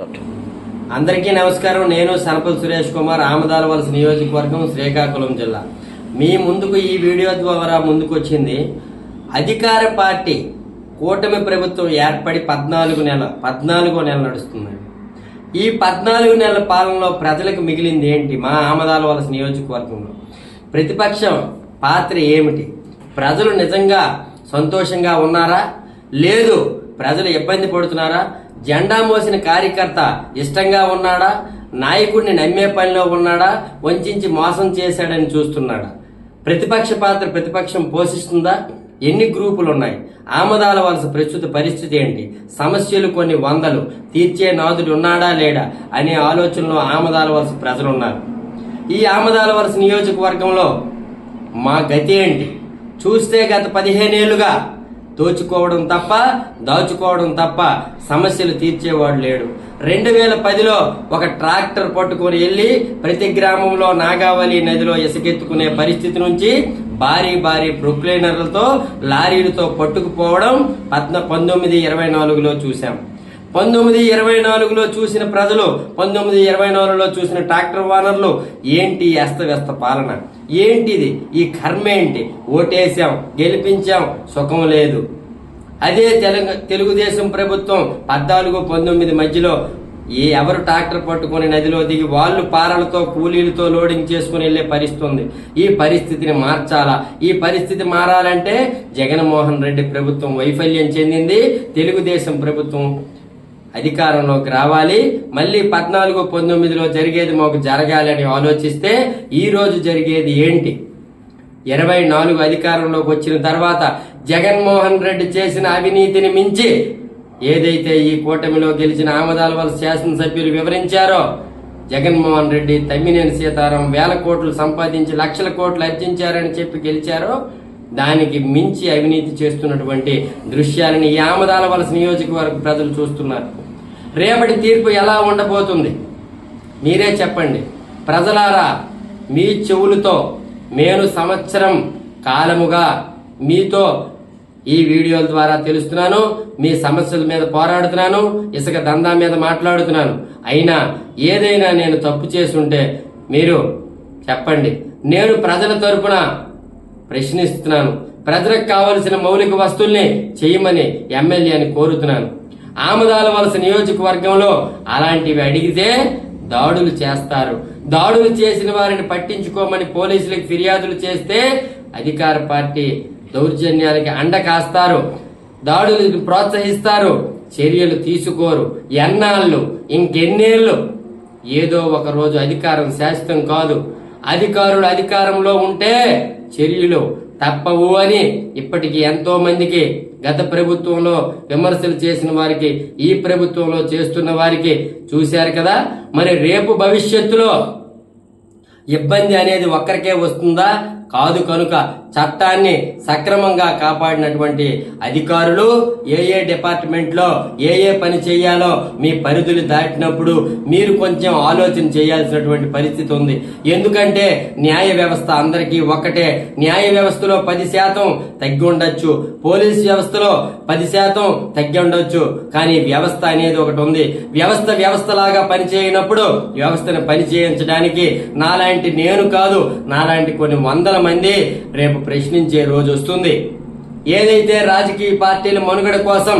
అందరికీ నమస్కారం. నేను సనపల్ సురేష్ కుమార్ ఆమదాల వలస నియోజకవర్గం శ్రీకాకుళం జిల్లా. మీ ముందుకు ఈ వీడియో ద్వారా ముందుకు వచ్చింది అధికార పార్టీ కూటమి ప్రభుత్వం ఏర్పడి పద్నాలుగు నెల పద్నాలుగో నెల నడుస్తుంది. ఈ పద్నాలుగు నెలల పాలనలో ప్రజలకు మిగిలింది ఏంటి మా ఆమదాల వలస నియోజకవర్గంలో? ప్రతిపక్షం పాత్ర ఏమిటి? ప్రజలు నిజంగా సంతోషంగా ఉన్నారా? లేదు ప్రజలు ఇబ్బంది పడుతున్నారా? జెండా మోసిన కార్యకర్త ఇష్టంగా ఉన్నాడా? నాయకుడిని నమ్మే పనిలో ఉన్నాడా? వంచి మోసం చేశాడని చూస్తున్నాడా? ప్రతిపక్ష పాత్ర ప్రతిపక్షం పోషిస్తుందా? ఎన్ని గ్రూపులు ఉన్నాయి ఆమదాల వలస ప్రస్తుత పరిస్థితి ఏంటి? సమస్యలు కొన్ని వందలు. తీర్చే నాదుడు ఉన్నాడా లేడా? అనే ఆలోచనలో ఆమదాల వలస ప్రజలున్నారు. ఈ ఆమదాల వలస నియోజకవర్గంలో మా గతి ఏంటి? చూస్తే గత పదిహేనేళ్ళుగా దోచుకోవడం తప్ప దాచుకోవడం తప్ప సమస్యలు తీర్చేవాడు లేడు. రెండు వేల పదిలో ఒక ట్రాక్టర్ పట్టుకొని వెళ్ళి ప్రతి గ్రామంలో నాగావళి నదిలో ఇసుకెత్తుకునే పరిస్థితి నుంచి భారీ భారీ ప్రొక్లైనర్లతో లారీలతో పట్టుకుపోవడం పద్న పంతొమ్మిది ఇరవై నాలుగులో చూశాం. పంతొమ్మిది ఇరవై నాలుగులో చూసిన ప్రజలు పంతొమ్మిది ఇరవై నాలుగులో చూసిన ట్రాక్టర్ వానర్లు ఏంటి అస్తవ్యస్త పాలన? ఏంటిది? ఈ కర్మ ఏంటి? ఓటేసాం గెలిపించాం సుఖం లేదు. అదే తెలుగు తెలుగుదేశం ప్రభుత్వం పద్నాలుగు పంతొమ్మిది మధ్యలో ఏ ఎవరు ట్రాక్టర్ పట్టుకొని నదిలో దిగి వాళ్ళు పారలతో కూలీలతో లోడింగ్ చేసుకుని వెళ్ళే పరిస్థితి ఉంది. ఈ పరిస్థితిని మార్చాలా? ఈ పరిస్థితి మారాలంటే జగన్మోహన్ రెడ్డి ప్రభుత్వం వైఫల్యం చెందింది తెలుగుదేశం ప్రభుత్వం అధికారంలోకి రావాలి. మళ్ళీ పద్నాలుగు పంతొమ్మిదిలో జరిగేది మాకు జరగాలని ఆలోచిస్తే ఈరోజు జరిగేది ఏంటి? ఇరవై నాలుగు అధికారంలోకి వచ్చిన తర్వాత జగన్మోహన్ రెడ్డి చేసిన అవినీతిని మించి ఏదైతే ఈ కూటమిలో గెలిచిన ఆమదాల వల్ల శాసనసభ్యులు వివరించారో జగన్మోహన్ రెడ్డి తమ్మినేని సీతారాం వేల కోట్లు సంపాదించి లక్షల కోట్లు అర్జించారని చెప్పి గెలిచారో దానికి మించి అవినీతి చేస్తున్నటువంటి దృశ్యాలని ఈ ఆమదాల వలస నియోజకవర్గ ప్రజలు చూస్తున్నారు. రేపటి తీర్పు ఎలా ఉండబోతుంది? మీరే చెప్పండి. ప్రజలారా మీ చెవులతో నేను సంవత్సరం కాలముగా మీతో ఈ వీడియోల ద్వారా తెలుస్తున్నాను. మీ సమస్యల మీద పోరాడుతున్నాను. ఇసుక దందా మీద మాట్లాడుతున్నాను. అయినా ఏదైనా నేను తప్పు చేసుంటే మీరు చెప్పండి. నేను ప్రజల తరపున ప్రశ్నిస్తున్నాను. ప్రజలకు కావలసిన మౌలిక వస్తువుల్ని చేయమని ఎమ్మెల్యేని కోరుతున్నాను. ఆమదాల వలస నియోజకవర్గంలో అలాంటివి అడిగితే దాడులు చేస్తారు. దాడులు చేసిన వారిని పట్టించుకోమని పోలీసులకు ఫిర్యాదులు చేస్తే అధికార పార్టీ దౌర్జన్యాలకి అండ కాస్తారు. దాడులు ప్రోత్సహిస్తారు. చర్యలు తీసుకోరు. ఎన్నాళ్ళు ఇంకెన్నేళ్ళు? ఏదో ఒక రోజు అధికారం శాశ్వతం కాదు. అధికారులు అధికారంలో ఉంటే చర్యలు తప్పవు అని ఇప్పటికి ఎంతో మందికి గత ప్రభుత్వంలో విమర్శలు చేసిన వారికి ఈ ప్రభుత్వంలో చేస్తున్న వారికి చూశారు కదా? మరి రేపు భవిష్యత్తులో ఇబ్బంది అనేది ఒక్కరికే వస్తుందా? కాదు కనుక చట్టాన్ని సక్రమంగా కాపాడినటువంటి అధికారులు ఏ ఏ డిపార్ట్మెంట్లో ఏ ఏ పని చేయాలో మీ పరిధులు దాటినప్పుడు మీరు కొంచెం ఆలోచన చేయాల్సినటువంటి పరిస్థితి ఉంది. ఎందుకంటే న్యాయ వ్యవస్థ అందరికీ ఒక్కటే. న్యాయ వ్యవస్థలో పది శాతం తగ్గి ఉండొచ్చు. పోలీస్ వ్యవస్థలో పది శాతం తగ్గి ఉండొచ్చు. కానీ వ్యవస్థ అనేది ఒకటి ఉంది. వ్యవస్థ వ్యవస్థలాగా పనిచేయనప్పుడు వ్యవస్థను పనిచేయించడానికి నాలాంటి నేను కాదు నాలాంటి కొన్ని వందల మంది రేపు ప్రశ్నించే రోజు వస్తుంది. ఏదైతే రాజకీయ పార్టీల మనుగడ కోసం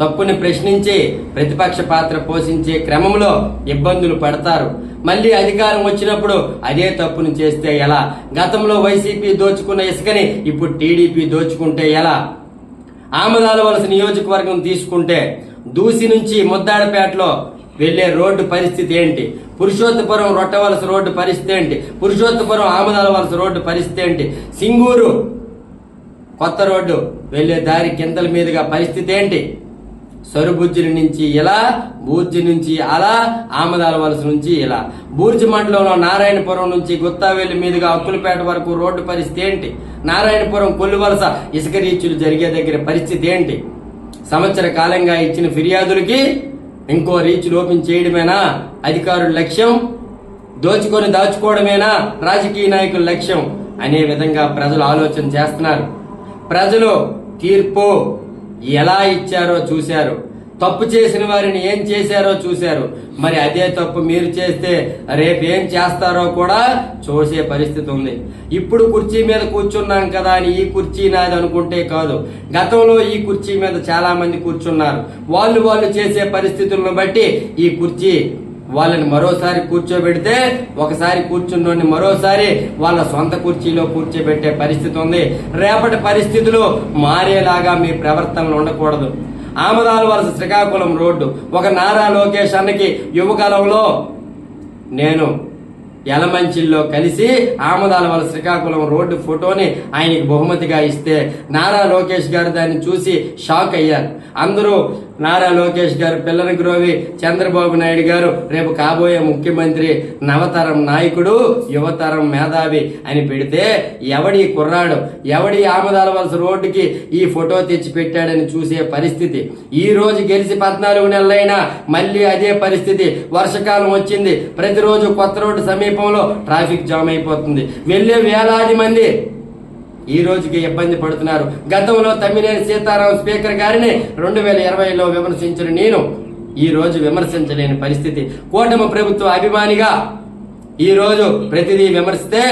తప్పుని ప్రశ్నించి ప్రతిపక్ష పాత్ర పోషించే క్రమంలో ఇబ్బందులు పడతారు. మళ్ళీ అధికారం వచ్చినప్పుడు అదే తప్పును చేస్తే ఎలా? గతంలో వైసీపీ దోచుకున్న ఇసుకని ఇప్పుడు టీడీపీ దోచుకుంటే ఎలా? ఆమదాల వలస నియోజకవర్గం తీసుకుంటే దూసి నుంచి ముద్దాడపేటలో వెళ్ళే రోడ్డు పరిస్థితి ఏంటి? పురుషోత్తపురం రొట్టవలస రోడ్డు పరిస్థితి ఏంటి? పురుషోత్తపురం ఆమదాలవలస రోడ్డు పరిస్థితి ఏంటి? సింగూరు కొత్త రోడ్డు వెళ్ళే దారి కిందల మీదుగా పరిస్థితి ఏంటి? సరుబుజ్జిని నుంచి ఇలా బూర్జి నుంచి అలా ఆమదాల వలస నుంచి ఇలా. బూర్జి మండలంలో నారాయణపురం నుంచి గుత్తావెల్లి మీదుగా అక్కులపేట వరకు రోడ్డు పరిస్థితి ఏంటి? నారాయణపురం కొల్లు వలస ఇసుక రీచులు జరిగే దగ్గర పరిస్థితి ఏంటి? సంవత్సర కాలంగా ఇచ్చిన ఫిర్యాదులకి ఇంకో రీచ్ ఓపెన్ చేయడమేనా? అధికారుల లక్ష్యం? దోచుకొని దాచుకోవడమేనా? రాజకీయ నాయకుల లక్ష్యం? అనే విధంగా ప్రజలు ఆలోచన చేస్తున్నారు. ప్రజలు తీర్పు ఎలా ఇచ్చారో చూశారు. తప్పు చేసిన వారిని ఏం చేశారో చూశారు. మరి అదే తప్పు మీరు చేస్తే రేపు ఏం చేస్తారో కూడా చూసే పరిస్థితి ఉంది. ఇప్పుడు కుర్చీ మీద కూర్చున్నాం కదా అని ఈ కుర్చీ నాది అనుకుంటే కాదు. గతంలో ఈ కుర్చీ మీద చాలా మంది కూర్చున్నారు. వాళ్ళు వాళ్ళు చేసే పరిస్థితులను బట్టి ఈ కుర్చీ వాళ్ళని మరోసారి కూర్చోబెడితే ఒకసారి కూర్చున్నోడిని మరోసారి వాళ్ళ సొంత కుర్చీలో కూర్చోబెట్టే పరిస్థితి ఉంది. రేపటి పరిస్థితులు మారేలాగా మీ ప్రవర్తనలు ఉండకూడదు. ఆమదాల వలస శ్రీకాకుళం రోడ్డు. ఒక నారా లోకేష్ అన్నకి యువకాలంలో నేను యలమంచిల్లో కలిసి ఆమదాల వాళ్ళ శ్రీకాకుళం రోడ్డు ఫోటోని ఆయనకి బహుమతిగా ఇస్తే నారా లోకేష్ గారు దాన్ని చూసి షాక్ అయ్యారు. అందరూ నారా లోకేష్ గారు పిల్లని గ్రోవి చంద్రబాబు నాయుడు గారు రేపు కాబోయే ముఖ్యమంత్రి నవతరం నాయకుడు యువతరం మేధావి అని పెడితే ఎవడి కుర్రాడు ఎవడి ఆమదాల వలస రోడ్డుకి ఈ ఫోటో తెచ్చి పెట్టాడని చూసే పరిస్థితి. ఈ రోజు గెలిచి పద్నాలుగు నెలలైనా మళ్ళీ అదే పరిస్థితి. వర్షకాలం వచ్చింది. ప్రతిరోజు కొత్త రోడ్డు సమీపంలో ట్రాఫిక్ జామ్ అయిపోతుంది. వెళ్ళే వేలాది మంది ఈ రోజుకి ఇబ్బంది పడుతున్నారు. గతంలో తమ్మినేని సీతారాం స్పీకర్ గారిని రెండు వేల ఇరవైలో విమర్శించిన నేను ఈ రోజు విమర్శించలేని పరిస్థితి. కూటమి ప్రభుత్వ అభిమానిగా ఈ రోజు ప్రతిదీ విమర్శిస్తే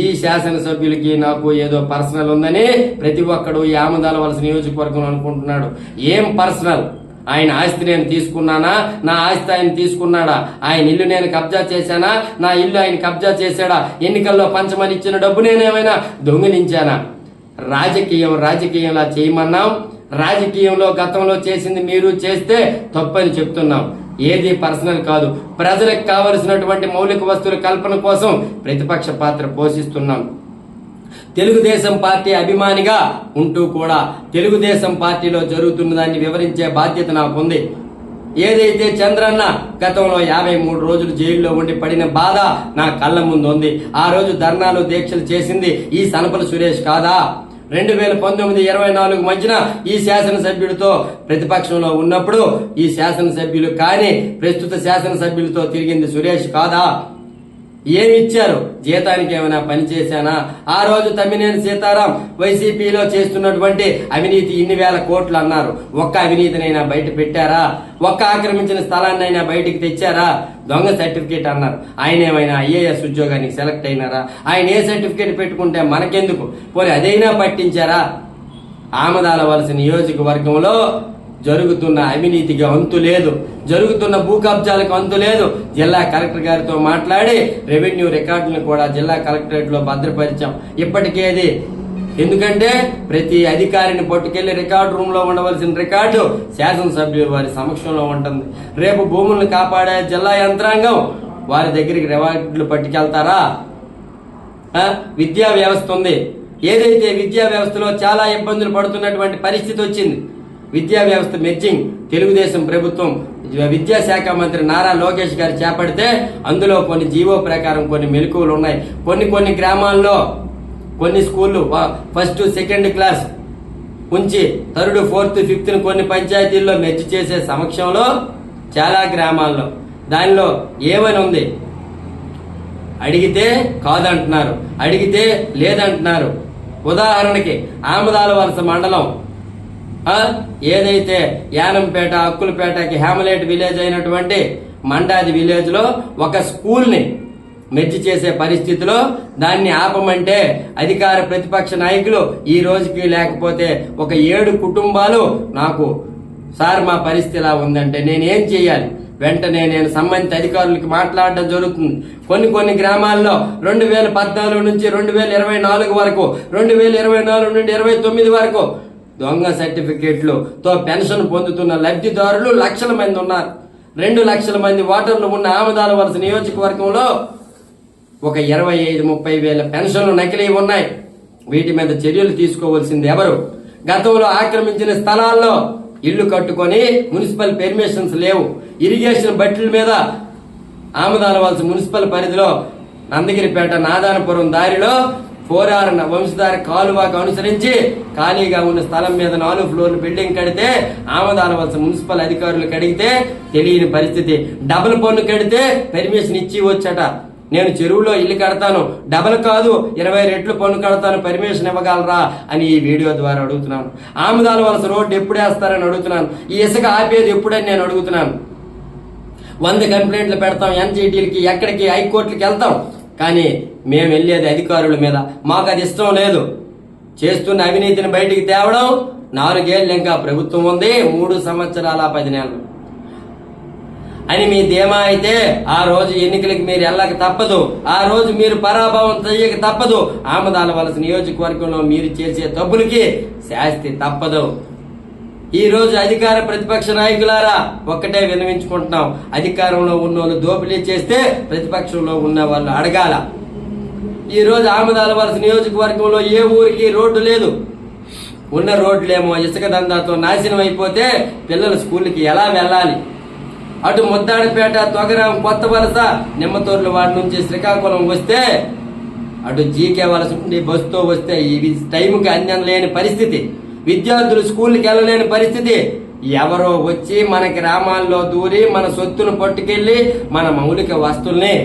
ఈ శాసనసభ్యులకి నాకు ఏదో పర్సనల్ ఉందని ప్రతి ఒక్కడు ఈ ఆమదాల వలస నియోజకవర్గం అనుకుంటున్నాడు. ఏం పర్సనల్? ఆయన ఆస్తి నేను తీసుకున్నానా? నా ఆస్తి ఆయన తీసుకున్నాడా? ఆయన ఇల్లు నేను కబ్జా చేశానా? నా ఇల్లు ఆయన కబ్జా చేశాడా? ఎన్నికల్లో పంచమని ఇచ్చిన డబ్బు నేనేమైనా దొంగిలించానా? రాజకీయం రాజకీయంలా చేయమన్నాం. రాజకీయంలో గతంలో చేసింది మీరు చేస్తే తప్పని చెప్తున్నాం. ఏది పర్సనల్ కాదు. ప్రజలకు కావలసినటువంటి మౌలిక వస్తువుల కల్పన కోసం ప్రతిపక్ష పాత్ర పోషిస్తున్నాం. తెలుగుదేశం పార్టీ అభిమానిగా ఉంటూ కూడా తెలుగుదేశం పార్టీలో జరుగుతున్న దాన్ని వివరించే బాధ్యత నాకుంది. ఏదైతే చంద్రన్న గతంలో యాభై మూడు రోజులు జైల్లో ఉండి పడిన బాధ నా కళ్ళ ముందు ఉంది ఆ రోజు ధర్నాలు దీక్షలు చేసింది ఈ సనపల సురేష్ కాదా? రెండు వేల పంతొమ్మిది ఇరవై నాలుగు మధ్యన ఈ శాసనసభ్యుడితో ప్రతిపక్షంలో ఉన్నప్పుడు ఈ శాసనసభ్యులు కానీ ప్రస్తుత శాసనసభ్యులతో తిరిగింది సురేష్ కాదా? ఏమి ఇచ్చారు జీతానికి ఏమైనా పని చేశానా? ఆ రోజు తమ్మినేని సీతారాం వైసీపీలో చేస్తున్నటువంటి అవినీతి ఇన్ని వేల కోట్లు అన్నారు. ఒక్క అవినీతినైనా బయట పెట్టారా? ఒక్క ఆక్రమించిన స్థలాన్నైనా బయటికి తెచ్చారా? దొంగ సర్టిఫికేట్ అన్నారు. ఆయన ఏమైనా ఐఏఎస్ ఉద్యోగానికి సెలెక్ట్ అయినారా? ఆయన ఏ సర్టిఫికేట్ పెట్టుకుంటే మనకెందుకు? పోనీ అదైనా పట్టించారా? ఆమదాల వలస నియోజకవర్గంలో జరుగుతున్న అవినీతికి అంతు లేదు. జరుగుతున్న భూ కబ్జాలకు అంతు లేదు. జిల్లా కలెక్టర్ గారితో మాట్లాడి రెవెన్యూ రికార్డులను కూడా జిల్లా కలెక్టరేట్లో భద్రపరిచాం ఇప్పటికేది ఎందుకంటే ప్రతి అధికారిని పట్టుకెళ్ళి రికార్డు రూమ్లో ఉండవలసిన రికార్డు శాసనసభ్యులు వారి సమక్షంలో ఉంటుంది. రేపు భూములను కాపాడే జిల్లా యంత్రాంగం వారి దగ్గరికి రికార్డులు పట్టుకెళ్తారా? విద్యా వ్యవస్థ ఉంది. ఏదైతే విద్యా వ్యవస్థలో చాలా ఇబ్బందులు పడుతున్నటువంటి పరిస్థితి వచ్చింది విద్యా వ్యవస్థ మెర్జింగ్ తెలుగుదేశం ప్రభుత్వం విద్యాశాఖ మంత్రి నారా లోకేష్ గారు చేపడితే అందులో కొన్ని జీవో ప్రకారం కొన్ని మెలకువలు ఉన్నాయి. కొన్ని కొన్ని గ్రామాల్లో కొన్ని స్కూళ్ళు ఫస్ట్ సెకండ్ క్లాస్ ఉంచి థర్డ్ ఫోర్త్ ఫిఫ్త్ కొన్ని పంచాయతీల్లో మెర్జ్ చేసే సమక్షంలో చాలా గ్రామాల్లో దానిలో ఏమని ఉంది? అడిగితే కాదంటున్నారు. అడిగితే లేదంటున్నారు. ఉదాహరణకి ఆమదాల వలస మండలం ఏదైతే యానంపేట అక్కులపేటకి హేమలేట్ విలేజ్ అయినటువంటి మండాది విలేజ్లో ఒక స్కూల్ని మెచ్చి మెర్చి చేసే పరిస్థితిలో దాన్ని ఆపమంటే అధికార ప్రతిపక్ష నాయకులు ఈ రోజుకి లేకపోతే ఒక ఏడు కుటుంబాలు నాకు సార్ మా పరిస్థితి ఇలా ఉందంటే నేనేం చేయాలి? వెంటనే నేను సంబంధిత అధికారులకి మాట్లాడడం జరుగుతుంది. కొన్ని కొన్ని గ్రామాల్లో రెండు వేల పద్నాలుగు నుంచి రెండు వేల ఇరవై నాలుగు వరకు రెండు వేల ఇరవై నాలుగు నుండి ఇరవై తొమ్మిది వరకు దొంగ సర్టిఫికేట్లు తో పెన్షన్ పొందుతున్న లబ్ధిదారులు లక్షల మంది ఉన్నారు. రెండు లక్షల మంది ఓటర్లు ఉన్న ఆమదాల వలస నియోజకవర్గంలో ఒక ఇరవై ఐదు ముప్పై వేల పెన్షన్లు నకిలీ ఉన్నాయి. వీటి మీద చర్యలు తీసుకోవాల్సింది ఎవరు? గతంలో ఆక్రమించిన స్థలాల్లో ఇల్లు కట్టుకొని మున్సిపల్ పెర్మిషన్స్ లేవు. ఇరిగేషన్ బట్టిల మీద ఆమదాల వలస మున్సిపల్ పరిధిలో నందగిరిపేట నాదానపురం దారిలో ఫోర్ వంశధార కాలువకు అనుసరించి ఖాళీగా ఉన్న స్థలం మీద నాలుగు ఫ్లోర్లు బిల్డింగ్ కడితే ఆమదాల వలస మున్సిపల్ అధికారులు కడిగితే తెలియని పరిస్థితి. డబుల్ పన్ను కడితే పర్మిషన్ ఇచ్చి వచ్చట. నేను చెరువులో ఇల్లు కడతాను. డబల్ కాదు ఇరవై రెట్లు పన్ను కడతాను. పర్మిషన్ ఇవ్వగలరా అని ఈ వీడియో ద్వారా అడుగుతున్నాను. ఆముదాల వలస రోడ్డు ఎప్పుడు వేస్తారని అడుగుతున్నాను. ఈ ఇసుక ఆపేది ఎప్పుడని నేను అడుగుతున్నాను. వంద కంప్లైంట్లు పెడతాం ఎన్జీటీలకి ఎక్కడికి హైకోర్టులకి వెళ్తాం. కానీ మేము వెళ్ళేది అధికారుల మీద. మాకు అది ఇష్టం లేదు. చేస్తున్న అవినీతిని బయటికి తేవడం నాలుగేళ్ళు ఇంకా ప్రభుత్వం ఉంది మూడు సంవత్సరాల పది నెలలు. అని మీ ధీమా అయితే ఆ రోజు ఎన్నికలకి మీరు వెళ్ళక తప్పదు. ఆ రోజు మీరు పరాభవం చెయ్యక తప్పదు. ఆమదాల వలస నియోజకవర్గంలో మీరు చేసే తప్పులకి శాస్తి తప్పదు. ఈరోజు అధికార ప్రతిపక్ష నాయకులారా ఒక్కటే విన్నవించుకుంటున్నాం. అధికారంలో ఉన్న వాళ్ళు దోపిడీ చేస్తే ప్రతిపక్షంలో ఉన్న వాళ్ళు అడగాల. ఈరోజు ఆమెదాల వలస నియోజకవర్గంలో ఏ ఊరికి రోడ్డు లేదు. ఉన్న రోడ్లేమో ఇసుక దందాతో నాశనం అయిపోతే పిల్లలు స్కూల్కి ఎలా వెళ్ళాలి? అటు ముద్దాడిపేట తొగరం కొత్త వలస నిమ్మతోర్లు వాడి నుంచి శ్రీకాకుళం వస్తే అటు జీకే వలస నుండి బస్సుతో వస్తే ఇవి టైంకి అందం లేని పరిస్థితి. విద్యార్థులు స్కూల్కి వెళ్ళలేని పరిస్థితి. ఎవరో వచ్చి మన గ్రామాల్లో దూరి మన సొత్తును పట్టుకెళ్ళి మన మౌలిక వస్తుల్ని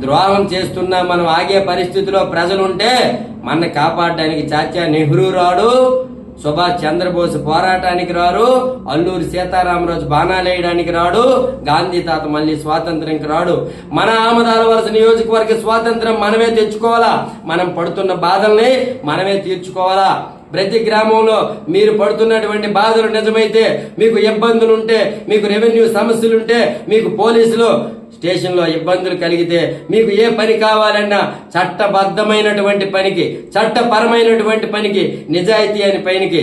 ద్రోహం చేస్తున్నా మనం ఆగే పరిస్థితిలో ప్రజలుంటే మన కాపాడడానికి చాచా నెహ్రూ రాడు సుభాష్ చంద్రబోస్ పోరాటానికి రారు అల్లూరి సీతారామరాజు బాణాలేయడానికి రాడు గాంధీ తాత మళ్ళీ స్వాతంత్రంకి రాడు. మన ఆమదాల వలస నియోజకవర్గ స్వాతంత్రం మనమే తెచ్చుకోవాలా? మనం పడుతున్న బాధల్ని మనమే తీర్చుకోవాలా? ప్రతి గ్రామంలో మీరు పడుతున్నటువంటి బాధలు నిజమైతే మీకు ఇబ్బందులు ఉంటే మీకు రెవెన్యూ సమస్యలు ఉంటే మీకు పోలీసులు స్టేషన్లో ఇబ్బందులు కలిగితే మీకు ఏ పని కావాలన్నా చట్టబద్ధమైనటువంటి పనికి చట్టపరమైనటువంటి పనికి నిజాయితీ అని పనికి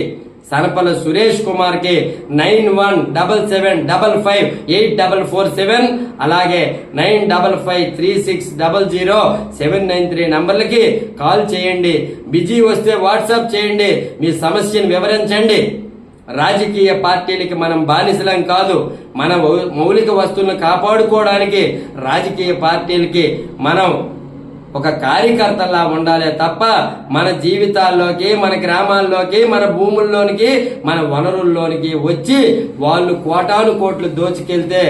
సనపల సురేష్ కుమార్కి nine one double seven double five eight double four seven అలాగే nine double five three six double zero seven nine three నంబర్లకి call చేయండి. బిజీ వస్తే వాట్సాప్ చేయండి. మీ సమస్యను వివరించండి. రాజకీయ పార్టీలకి మనం బానిసలం కాదు. మన మౌలిక వస్తువులను కాపాడుకోవడానికి రాజకీయ పార్టీలకి మనం ఒక కార్యకర్తలా ఉండాలే తప్ప మన జీవితాల్లోకి మన గ్రామాల్లోకి మన భూముల్లోనికి మన వనరుల్లోనికి వచ్చి వాళ్ళు కోటాను కోట్లు దోచుకెళ్తే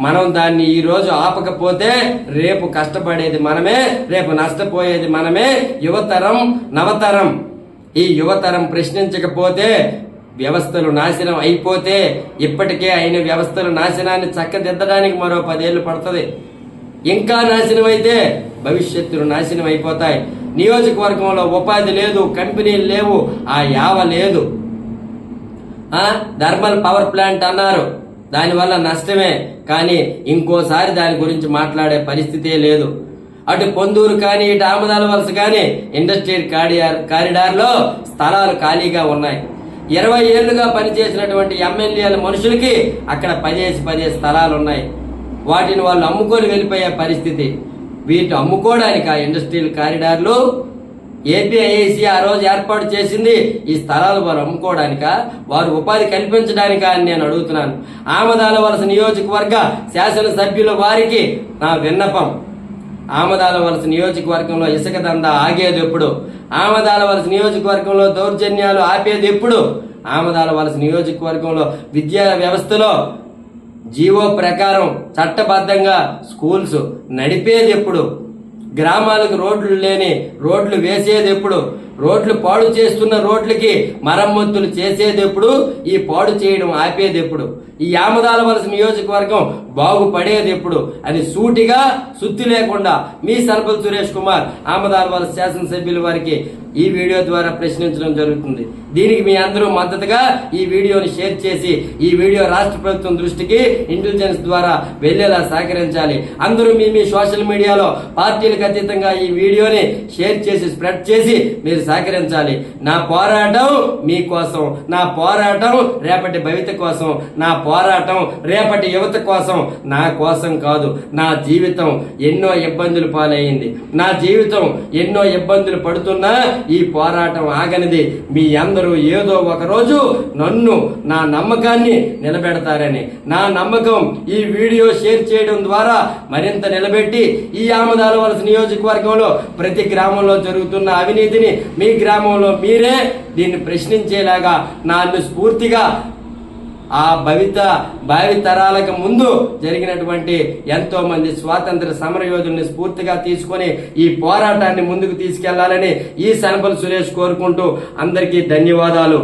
మనం దాన్ని ఈ రోజు ఆపకపోతే రేపు కష్టపడేది మనమే రేపు నష్టపోయేది మనమే. యువతరం నవతరం. ఈ యువతరం ప్రశ్నించకపోతే వ్యవస్థలు నాశనం అయిపోతే ఇప్పటికే అయిన వ్యవస్థలు నాశనాన్ని చక్కదిద్దడానికి మరో పదేళ్ళు పడుతుంది. ఇంకా నాశనం అయితే భవిష్యత్తులు నాశనం అయిపోతాయి నియోజకవర్గంలో ఉపాధి లేదు కంపెనీలు లేవు ఆ యావ లేదు. థర్మల్ పవర్ ప్లాంట్ అన్నారు. దానివల్ల నష్టమే కానీ ఇంకోసారి దాని గురించి మాట్లాడే పరిస్థితే లేదు. అటు పొందూరు కానీ ఇటు ఆమదాల వలస కానీ ఇండస్ట్రియల్ కారిడార్ కారిడార్లో స్థలాలు ఖాళీగా ఉన్నాయి. ఇరవై ఏళ్ళుగా పనిచేసినటువంటి ఎమ్మెల్యేల మనుషులకి అక్కడ పదేసి పదే స్థలాలు ఉన్నాయి వాటిని వాళ్ళు అమ్ముకొని వెళ్ళిపోయే పరిస్థితి. వీటిని అమ్ముకోవడానికి ఆ ఇండస్ట్రియల్ కారిడార్లు? ఏపీఐఏసీ ఆ రోజు ఏర్పాటు చేసింది ఈ స్థలాలు వారు అమ్ముకోవడానిక? వారు ఉపాధి కల్పించడానికా అని నేను అడుగుతున్నాను. ఆమదాల వలస నియోజకవర్గ శాసనసభ్యుల వారికి నా విన్నపం. ఆమదాల వలస నియోజకవర్గంలో ఇసుక దందా ఆగేది ఎప్పుడు? ఆమదాల వలస నియోజకవర్గంలో దౌర్జన్యాలు ఆపేది ఎప్పుడు? ఆమదాల వలస నియోజకవర్గంలో విద్యా వ్యవస్థలో జీవో ప్రకారం చట్టబద్ధంగా స్కూల్స్ నడిపేది ఎప్పుడు? గ్రామాలకు రోడ్లు లేని రోడ్లు వేసేది ఎప్పుడు? రోడ్లు పాడు చేస్తున్న రోడ్లకి మరమ్మతులు చేసేది ఎప్పుడు ఈ పాడు చేయడం ఆపేది ఎప్పుడు ఈ ఆమదాల వలస నియోజకవర్గం బాగుపడేది ఎప్పుడు అని సూటిగా సుత్తి లేకుండా మీ సర్పల్ సురేష్ కుమార్ ఆమదాల వలస శాసనసభ్యుల వారికి ఈ వీడియో ద్వారా ప్రశ్నించడం జరుగుతుంది. దీనికి మీ అందరూ మద్దతుగా ఈ వీడియోని షేర్ చేసి ఈ వీడియో రాష్ట్ర ప్రభుత్వం దృష్టికి ఇంటెలిజెన్స్ ద్వారా వెళ్ళేలా సహకరించాలి. అందరూ మీ మీ సోషల్ మీడియాలో పార్టీలకు అతీతంగా ఈ వీడియోని షేర్ చేసి స్ప్రెడ్ చేసి మీరు సహకరించాలి. నా పోరాటం మీకోసం నా పోరాటం రేపటి భవిత కోసం. నా పోరాటం రేపటి యువత కోసం. నా కోసం కాదు. నా జీవితం ఎన్నో ఇబ్బందులు పాలయ్యింది నా జీవితం ఎన్నో ఇబ్బందులు పడుతున్నా ఈ పోరాటం ఆగనిది. మీ అందరూ ఏదో ఒకరోజు నన్ను నా నమ్మకాన్ని నిలబెడతారని. నా నమ్మకం ఈ వీడియో షేర్ చేయడం ద్వారా మరింత నిలబెట్టి ఈ ఆమదాల వలస నియోజకవర్గంలో ప్రతి గ్రామంలో జరుగుతున్న అవినీతిని మీ గ్రామంలో మీరే దీన్ని ప్రశ్నించేలాగా నన్ను స్ఫూర్తిగా ఆ భవిత భావితరాలకు ముందు జరిగినటువంటి ఎంతో మంది స్వాతంత్ర సమరయోధుల్ని స్ఫూర్తిగా తీసుకొని ఈ పోరాటాన్ని ముందుకు తీసుకెళ్ళాలని ఈ సనపల్ సురేష్ కోరుకుంటూ అందరికీ ధన్యవాదాలు.